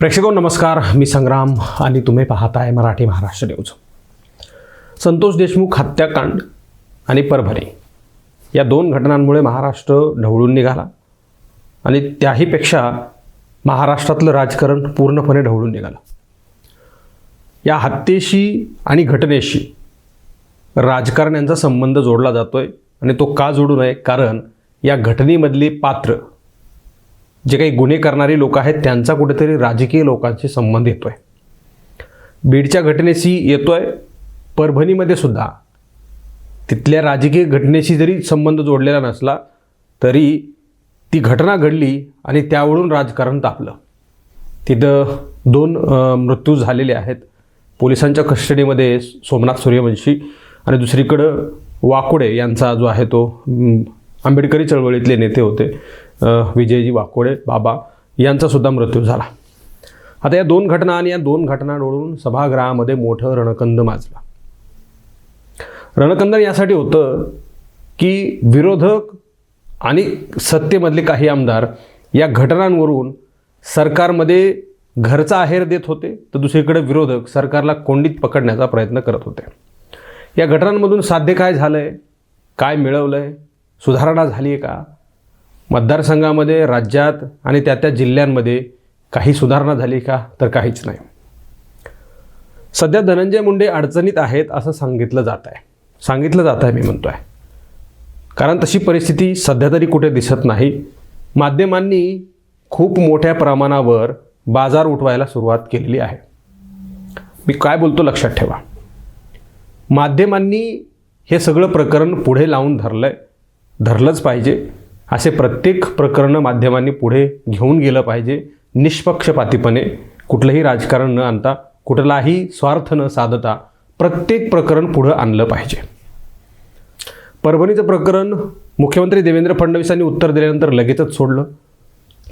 प्रेक्षको नमस्कार. मी संग्राम आणि तुम्ही पाहताय मराठी महाराष्ट्र न्यूज. संतोष देशमुख हत्याकांड आणि परभणी या दोन घटनांमुळे महाराष्ट्र ढवळून निघाला आणि त्याहीपेक्षा महाराष्ट्रातलं राजकारण पूर्णपणे ढवळून निघालं. या हत्येशी आणि घटनेशी राजकारण्यांचा संबंध जोडला जातो आहे आणि तो का जोडू नये? कारण या घटनेमधली पात्र जे काही गुन्हे करणारी लोक आहेत त्यांचा कुठेतरी राजकीय लोकांशी संबंध येतोय. बीडच्या घटनेशी येतोय परभणीमध्ये सुद्धा. तिथल्या राजकीय घटनेशी जरी संबंध जोडलेला नसला तरी ती घटना घडली आणि त्यावरून राजकारण तापलं. तिथं दोन मृत्यू झालेले आहेत. पोलिसांच्या कस्टडीमध्ये सोमनाथ सूर्यवंशी आणि दुसरीकडं वाकोडे यांचा जो आहे तो आंबेडकरी चळवळीतले नेते होते. विजयजी वाकोडे बाबा यांचासुद्धा मृत्यू झाला. आता या दोन घटना आणि या दोन घटना डोळून सभागृहामध्ये मोठं रणकंद माजलं. रणकंदन यासाठी होतं की विरोधक आणि सत्तेमधले काही आमदार या घटनांवरून सरकारमध्ये घरचा आहेर देत होते तर दुसरीकडे विरोधक सरकारला कोंडीत पकडण्याचा प्रयत्न करत होते. या घटनांमधून साध्य काय झालं आहे काय मिळवलं आहे सुधारणा झाली आहे का? मतदारसंघामध्ये राज्यात आणि त्या त्या जिल्ह्यांमध्ये काही सुधारणा झाली का? तर काहीच नाही. सध्या धनंजय मुंडे अडचणीत आहेत असं सांगितलं जात आहे. सांगितलं जात आहे मी म्हणतो आहे कारण तशी परिस्थिती सध्या तरी कुठे दिसत नाही. माध्यमांनी खूप मोठ्या प्रमाणावर बाजार उठवायला सुरुवात केलेली आहे. मी काय बोलतो लक्षात ठेवा. माध्यमांनी हे सगळं प्रकरण पुढे लावून धरलं आहे धरलंच पाहिजे. असे प्रत्येक प्रकरणं माध्यमांनी पुढे घेऊन गेलं पाहिजे. निष्पक्षपातीपणे कुठलंही राजकारण न आणता कुठलाही स्वार्थ न साधता प्रत्येक प्रकरण पुढं आणलं पाहिजे. परभणीचं प्रकरण मुख्यमंत्री देवेंद्र फडणवीसांनी उत्तर दिल्यानंतर लगेचच सोडलं.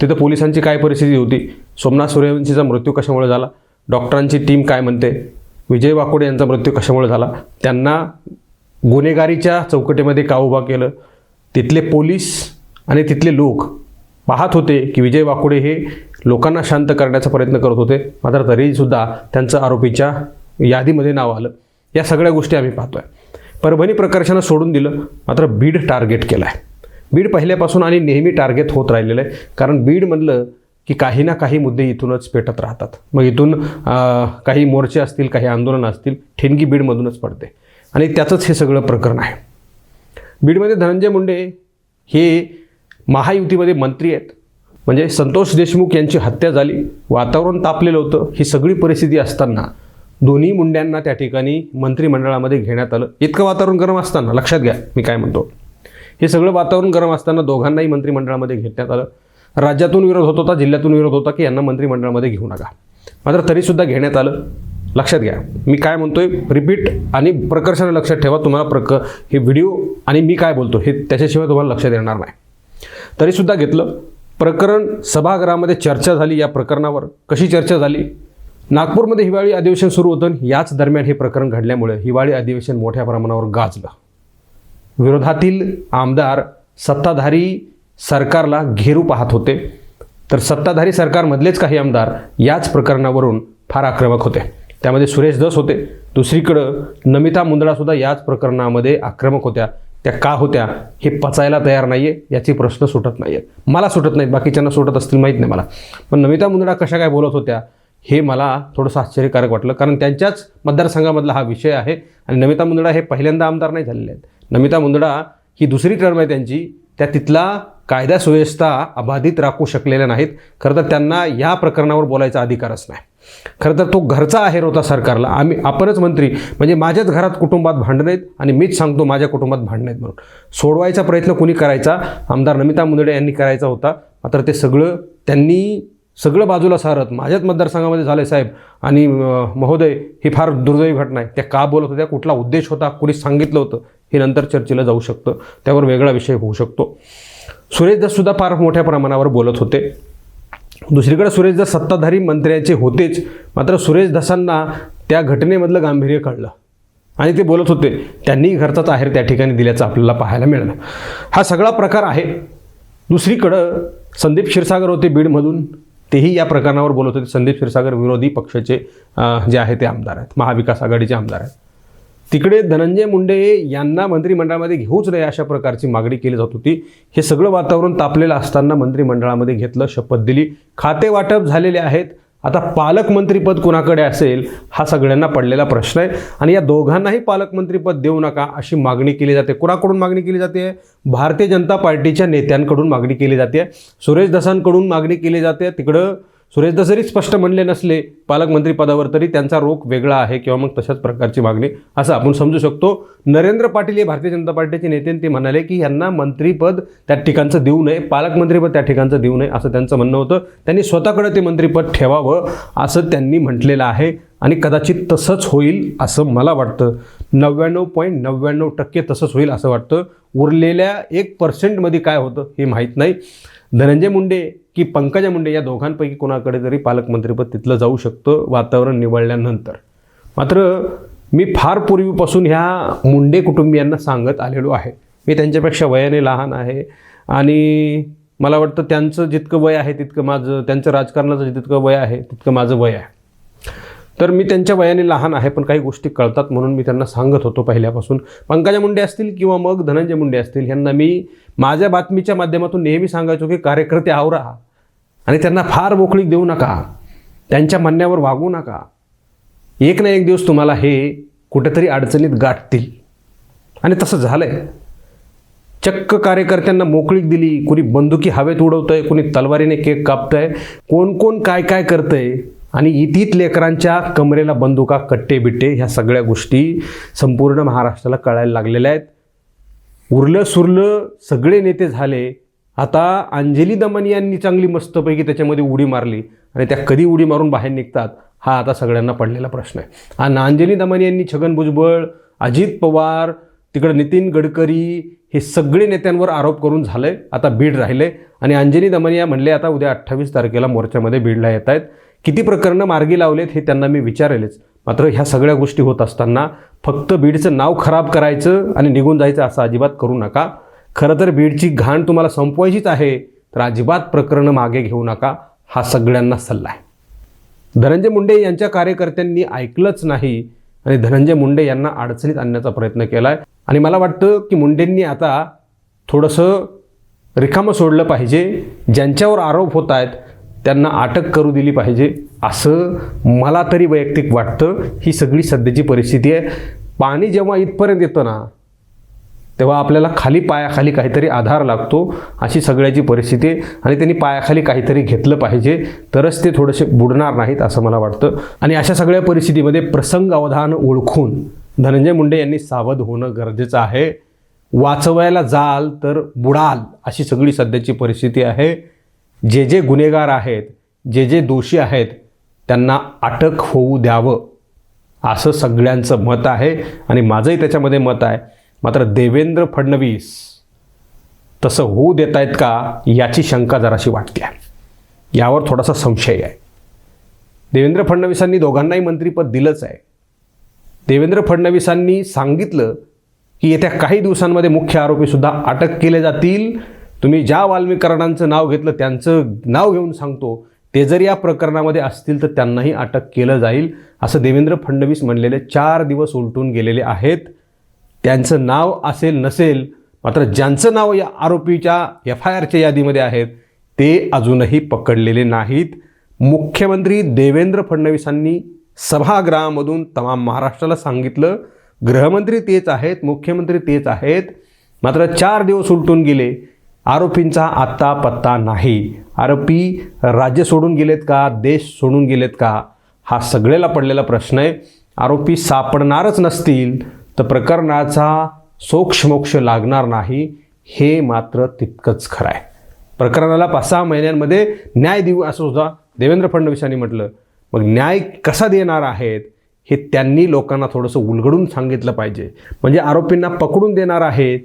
तिथं पोलिसांची काय परिस्थिती होती? सोमनाथ सूर्यवंशीचा मृत्यू कशामुळे झाला? डॉक्टरांची टीम काय म्हणते? विजय वाकोडे यांचा मृत्यू कशामुळे झाला? त्यांना गुन्हेगारीच्या चौकटीमध्ये का उभा केलं? तिथले पोलीस आणि तिथले लोक पाहत होते की विजय वाकोडे हे लोकांना शांत करण्याचा प्रयत्न करत होते. मात्र तरीसुद्धा त्यांचं आरोपीच्या यादीमध्ये नाव आलं. या सगळ्या गोष्टी आम्ही पाहतोय. परभणी प्रकर्षानं सोडून दिलं मात्र बीड टार्गेट केलं आहे बीड पहिल्यापासून आणि नेहमी टार्गेट होत राहिलेलं आहे. कारण बीड म्हणलं की काही ना काही मुद्दे इथूनच पेटत राहतात. मग इथून काही मोर्चे असतील काही आंदोलनं असतील ठेणगी बीडमधूनच पडते. आणि त्याचंच हे सगळं प्रकरण आहे. बीडमध्ये धनंजय मुंडे हे महायुतीमध्ये मंत्री आहेत. म्हणजे संतोष देशमुख यांची हत्या झाली वातावरण तापलेलं होतं ही सगळी परिस्थिती असताना दोन्ही मुंड्यांना त्या ठिकाणी मंत्रिमंडळामध्ये घेण्यात आलं. इतकं वातावरण गरम असताना लक्षात घ्या मी काय म्हणतो. हे सगळं वातावरण गरम असताना दोघांनाही मंत्रिमंडळामध्ये घेण्यात आलं. राज्यातून विरोध होत होता जिल्ह्यातून विरोध होता की यांना मंत्रिमंडळामध्ये घेऊ नका. मात्र तरीसुद्धा घेण्यात आलं. लक्षात घ्या मी काय म्हणतोय रिपीट आणि प्रकर्षाने लक्षात ठेवा तुम्हाला प्रक हे व्हिडिओ आणि मी काय बोलतो हे त्याच्याशिवाय तुम्हाला लक्षात येणार नाही. तरीसुद्धा घेतलं. प्रकरण सभागृहामध्ये चर्चा झाली या प्रकरणावर. कशी चर्चा झाली? नागपूरमध्ये हिवाळी अधिवेशन सुरू होतं याच दरम्यान हे प्रकरण घडल्यामुळे हिवाळी अधिवेशन मोठ्या प्रमाणावर गाजलं. विरोधातील आमदार सत्ताधारी सरकारला घेरू पाहत होते. तर सत्ताधारी सरकारमधलेच काही आमदार याच प्रकरणावरून फार आक्रमक होते. त्यामध्ये सुरेश दस होते. दुसरीकडं नमिता मुंदळासुद्धा याच प्रकरणामध्ये आक्रमक होत्या. त्या का होत्या हे पचायला तयार नाही आहे याचे प्रश्न सुटत नाही आहेत मला सुटत नाहीत बाकीच्यांना सुटत असतील माहीत नाही मला. पण नमिता मुंदडा कशा काय बोलत होत्या हे मला थोडंसं आश्चर्यकारक वाटलं. कारण त्यांच्याच मतदारसंघामधला हा विषय आहे आणि नमिता मुंदडा हे पहिल्यांदा आमदार नाही झालेले आहेत. नमिता मुंदडा ही दुसरी टर्म आहे त्यांची. त्या तिथला कायदा सुव्यवस्था अबाधित राखू शकलेल्या नाहीत. खरं तर त्यांना या प्रकरणावर बोलायचा अधिकारच नाही. खरं तर तो घरचा आहेर होता सरकारला. आम्ही आपणच मंत्री. म्हणजे माझ्याच घरात कुटुंबात भांडण आहेत आणि मीच सांगतो माझ्या कुटुंबात भांडण आहेत म्हणून. सोडवायचा प्रयत्न कोणी करायचा? आमदार नमिता मुंदडे यांनी करायचा होता. मात्र ते सगळं त्यांनी सगळं बाजूला सारत. माझ्याच मतदारसंघामध्ये झाले साहेब. आणि महोदय ही फार दुर्दैवी घटना आहे. त्या का बोलत होत्या? कुठला उद्देश होता? कुणी सांगितलं होतं. हे नंतर चर्चेला जाऊ शकतं. त्यावर वेगळा विषय होऊ शकतो. सुरेश दससुद्धा फार मोठ्या प्रमाणावर बोलत होते. दुसरीकडे सुरेश दस सत्ताधारी मंत्र्याचे होतेच मात्र सुरेश दसांना त्या घटनेमधलं गांभीर्य कळलं. आणि ते बोलत होते त्यांनी घरचाच आहेर त्या ठिकाणी दिल्याचं आपल्याला पाहायला मिळालं. हा सगळा प्रकार आहे. दुसरीकडं संदीप क्षीरसागर होते बीडमधून तेही या प्रकरणावर बोलत होते. संदीप क्षीरसागर विरोधी पक्षाचे जे आहे ते आमदार आहेत. महाविकास आघाडीचे आमदार आहेत. तिकडे धनंजय मुंडे यांना मंत्रिमंडळामध्ये घेऊच नये अशा प्रकारची मागणी केली जात होती. हे सगळं वातावरण तापलेलं असताना मंत्रिमंडळामध्ये घेतलं शपथ दिली. खाते वाटप झालेले आहेत. आता पालकमंत्रीपद कुणाकडे असेल हा सगळ्यांना पडलेला प्रश्न आहे. आणि या दोघांनाही पालकमंत्रीपद देऊ नका अशी मागणी केली जाते. कुणाकडून मागणी केली जाते? भारतीय जनता पार्टीच्या नेत्यांकडून मागणी केली जाते. सुरेश दसांकडून मागणी केली जाते. तिकडं सुरेशदा जरी स्पष्ट म्हणले नसले पालकमंत्री पदावर तरी त्यांचा रोख वेगळा आहे किंवा मग तशाच प्रकारची मागणी असं आपण समजू शकतो. नरेंद्र पाटील हे भारतीय जनता पार्टीचे नेते ते म्हणाले की यांना मंत्रीपद त्या ठिकाणचं देऊ नये पालकमंत्रीपद त्या ठिकाणचं देऊ नये असं त्यांचं म्हणणं होतं. त्यांनी स्वतःकडे ते मंत्रीपद ठेवावं असं त्यांनी म्हटलेलं आहे आणि कदाचित तसंच होईल असं मला वाटतं. नव्याण्णव पॉईंट नव्याण्णव टक्के तसंच होईल असं वाटतं. उरलेल्या एक पर्सेंटमध्ये काय होतं हे माहीत नाही. धनंजय मुंडे की पंकजा मुंडे या दोघांपैकी कोणाकडे तरी पालकमंत्रीपद तिथलं जाऊ शकतं वातावरण निवळल्यानंतर. मात्र मी फार पूर्वीपासून ह्या मुंडे कुटुंबियांना सांगत आलेलो आहे. मी त्यांच्यापेक्षा वयाने लहान आहे आणि मला वाटतं त्यांचं जितकं वय आहे तितकं माझं त्यांचं राजकारणाचं जितकं वय आहे तितकं माझं वय आहे. तर मी त्यांच्या वयाने लहान आहे पण काही गोष्टी कळतात म्हणून मी त्यांना सांगत होतो पहिल्यापासून. पंकजा मुंडे असतील किंवा मग धनंजय मुंडे असतील ह्यांना मी माझ्या बातमीच्या माध्यमातून नेहमी सांगायचो की कार्यकर्ते आवरा आणि त्यांना फार मोकळीक देऊ नका. त्यांच्या म्हणण्यावर वागू नका. एक ना एक दिवस तुम्हाला हे कुठेतरी अडचणीत गाठतील. आणि तसं झालं आहे चक्क कार्यकर्त्यांना मोकळीक दिली. कोणी बंदुकी हवेत उडवतंय कोणी तलवारीने केक कापतंय कोण कोण काय काय करतंय आणि इतीत लेकरांच्या कमरेला बंदुका कट्टे बिट्टे ह्या सगळ्या गोष्टी संपूर्ण महाराष्ट्राला कळायला लागलेल्या आहेत. उरलं सुरलं सगळे नेते झाले. आता अंजली दमन यांनी चांगली मस्तपैकी त्याच्यामध्ये उडी मारली आणि त्या कधी उडी मारून बाहेर निघतात हा आता सगळ्यांना पडलेला प्रश्न आहे. आणि अंजली दमन यांनी छगन भुजबळ अजित पवार तिकडं नितीन गडकरी हे सगळे नेत्यांवर आरोप करून झालं आहे आता बीड राहिले. आणि अंजली दमनिया म्हणले आता उद्या अठ्ठावीस तारखेला मोर्चामध्ये बीडला येत आहेत. किती प्रकरणं मार्गी लावलेत हे त्यांना मी विचारेलच. मात्र ह्या सगळ्या गोष्टी होत असताना फक्त बीडचं नाव खराब करायचं आणि निघून जायचं असं अजिबात करू नका. खरं तर बीडची घाण तुम्हाला संपवायचीच आहे तर अजिबात प्रकरणं मागे घेऊ नका हा सगळ्यांना सल्ला आहे. धनंजय मुंडे यांच्या कार्यकर्त्यांनी ऐकलंच नाही आणि धनंजय मुंडे यांना अडचणीत आणण्याचा प्रयत्न केला आहे आणि मला वाटतं की मुंडेंनी आता थोडंसं रिकामं सोडलं पाहिजे ज्यांच्यावर आरोप होत आहेत त्यांना अटक करू दिली पाहिजे असं मला तरी वैयक्तिक वाटतं. ही सगळी सध्याची परिस्थिती आहे. पाणी जेव्हा इथपर्यंत येतं ना तेव्हा आपल्याला खाली पायाखाली काहीतरी आधार लागतो अशी सगळ्याची परिस्थिती आहे. आणि त्यांनी पायाखाली काहीतरी घेतलं पाहिजे तरच ते थोडेसे बुडणार नाहीत असं मला वाटतं. आणि अशा सगळ्या परिस्थितीमध्ये प्रसंग अवधान ओळखून धनंजय मुंडे यांनी सावध होणं गरजेचं आहे. वाचवायला जाल तर बुडाल अशी सगळी सध्याची परिस्थिती आहे. जे जे गुन्हेगार आहेत जे जे दोषी आहेत त्यांना अटक होऊ द्यावं असं सगळ्यांचं मत आहे. आणि माझंही त्याच्यामध्ये मत आहे. मात्र देवेंद्र फडणवीस तसं होऊ देत आहेत का याची शंका जराशी वाटते. आहे यावर थोडासा संशय आहे. देवेंद्र फडणवीसांनी दोघांनाही मंत्रीपद दिलंच आहे. देवेंद्र फडणवीसांनी सांगितलं की येत्या काही दिवसांमध्ये मुख्य आरोपीसुद्धा अटक केले जातील. तुम्ही ज्या वाल्मीकरणांचं नाव घेतलं त्यांचं नाव घेऊन सांगतो. ते जर या प्रकरणामध्ये असतील तर त्यांनाही अटक केलं जाईल. असं देवेंद्र फडणवीस म्हणलेले चार दिवस उलटून गेलेले आहेत. त्यांचं नाव असेल नसेल मात्र ज्यांचं नाव या आरोपीच्या एफ आय आरच्या यादीमध्ये आहेत ते अजूनही पकडलेले नाहीत. मुख्यमंत्री देवेंद्र फडणवीसांनी सभागृहामधून तमाम महाराष्ट्राला सांगितलं गृहमंत्री तेच आहेत मुख्यमंत्री तेच आहेत मात्र चार दिवस उलटून गेले आरोपींचा आत्ता पत्ता नाही. आरोपी राज्य सोडून गेलेत का देश सोडून गेलेत का हा सगळेला पडलेला प्रश्न आहे. आरोपी सापडणारच नसतील तर प्रकरणाचा सोक्षमोक्ष लागणार नाही हे मात्र तितकंच खरं आहे प्रकरणाला पाच सहा महिन्यांमध्ये न्याय देऊ असं सुद्धा देवेंद्र फडणवीसांनी म्हटलं. मग न्याय कसा देणार आहेत हे त्यांनी लोकांना थोडंसं उलगडून सांगितलं पाहिजे. म्हणजे आरोपींना पकडून देणार आहेत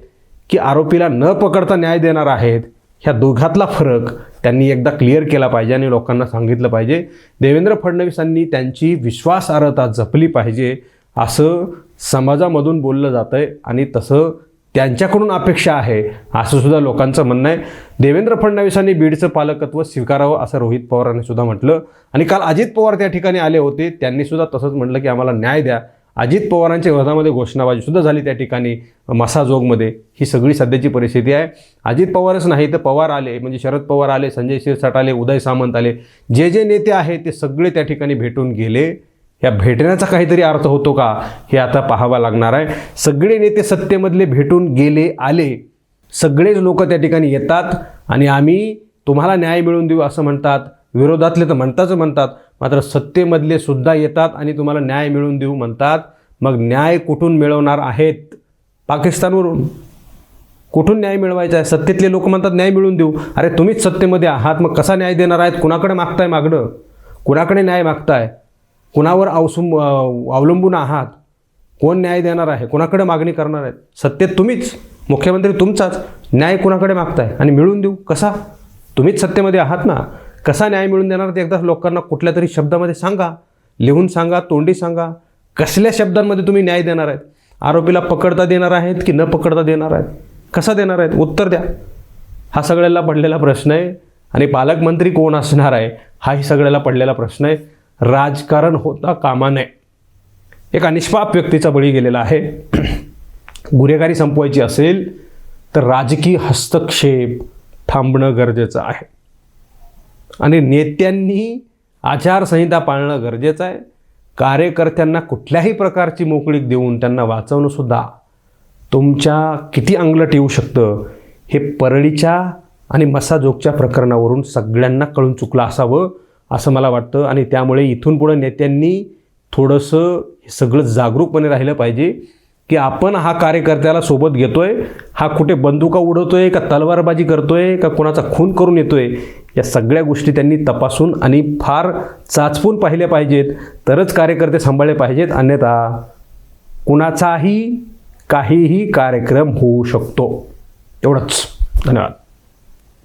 की आरोपीला न पकडता न्याय देणार आहेत ह्या दोघातला फरक त्यांनी एकदा क्लिअर केला पाहिजे आणि लोकांना सांगितलं पाहिजे. देवेंद्र फडणवीसांनी त्यांची विश्वासार्हता जपली पाहिजे असं समाजामधून बोललं जातं आहे आणि तसं त्यांच्याकडून अपेक्षा आहे असं सुद्धा लोकांचं म्हणणं आहे. देवेंद्र फडणवीसांनी बीडचं पालकत्व स्वीकारावं असं रोहित पवारांनी सुद्धा म्हटलं. आणि काल अजित पवार त्या ठिकाणी आले होते त्यांनी सुद्धा तसंच म्हटलं की आम्हाला न्याय द्या. अजित पवारांच्या विरोधामध्ये घोषणाबाजी सुद्धा झाली त्या ठिकाणी मसाजोगमध्ये. ही सगळी सध्याची परिस्थिती आहे. अजित पवारच नाही तर पवार आले म्हणजे शरद पवार आले संजय शिरसाट आले उदय सामंत आले. जे जे नेते आहेत ते सगळे त्या ठिकाणी भेटून गेले. या भेटण्याचा काहीतरी अर्थ होतो का? हे आता पाहावा लागणार आहे. सगळे नेते सत्तेमधले भेटून गेले आले. सगळेच लोक त्या ठिकाणी येतात आणि आम्ही तुम्हाला न्याय मिळवून देऊ असं म्हणतात. विरोधातले तर म्हणताच म्हणतात. मात्र सत्तेमधले सुद्धा येतात आणि तुम्हाला न्याय मिळवून देऊ म्हणतात. मग न्याय कुठून मिळवणार आहेत? पाकिस्तानवरून. कुठून न्याय मिळवायचा आहे? सत्तेतले लोक म्हणतात न्याय मिळवून देऊ. अरे तुम्हीच सत्तेमध्ये आहात. मग कसा न्याय देणार आहेत? कुणाकडे मागताय मागणं? कुणाकडे न्याय मागताय? कुणावर अवसुम अवलंबून आहात कोण न्याय देणार आहे कुणाकडे मागणी करणार आहेत सत्तेत तुम्हीच मुख्यमंत्री तुमचाच न्याय कुणाकडे मागताय? आणि मिळून देऊ? कसा? तुम्हीच सत्तेमध्ये आहात ना? कसा न्याय मिळून देणार ते एकदा लोकांना कुठल्या तरी शब्दामध्ये सांगा. लिहून सांगा तोंडी सांगा. कसल्या शब्दांमध्ये तुम्ही न्याय देणार आहेत? आरोपीला पकडता देणार आहेत की न पकडता देणार आहेत? कसा देणार आहेत? उत्तर द्या. हा सगळ्याला पडलेला प्रश्न आहे. आणि पालकमंत्री कोण असणार आहे? हाही सगळ्याला पडलेला प्रश्न आहे. राजकारण होता कामा नये. एका निष्पाप व्यक्तीचा बळी गेलेला आहे. गुन्हेगारी संपवायची असेल तर राजकीय हस्तक्षेप थांबणं गरजेचं आहे. आणि नेत्यांनी आचारसंहिता पाळणं गरजेचं आहे. कार्यकर्त्यांना कुठल्याही प्रकारची मोकळीक देऊन त्यांना वाचवणंसुद्धा तुमच्या किती अंगलट येऊ शकतं हे परळीच्या आणि मसाजोगच्या प्रकरणावरून सगळ्यांना कळून चुकलं असावं. असं मला वाटतं. आणि त्यामुळे इथून पुढं नेत्यांनी थोडंसं सगळं जागरूकपणे राहिलं पाहिजे की आपण हा कार्यकर्त्याला सोबत घेतोय. हा कुठे बंदुका उडवतोय का तलवारबाजी करतोय का कोणाचा खून करून येतोय या सगळ्या गोष्टी त्यांनी तपासून आणि फार चाचपून पाहिल्या पाहिजेत. तरच कार्यकर्ते सांभाळले पाहिजेत. अन्यथा कुणाचाही काहीही कार्यक्रम होऊ शकतो. एवढंच. धन्यवाद.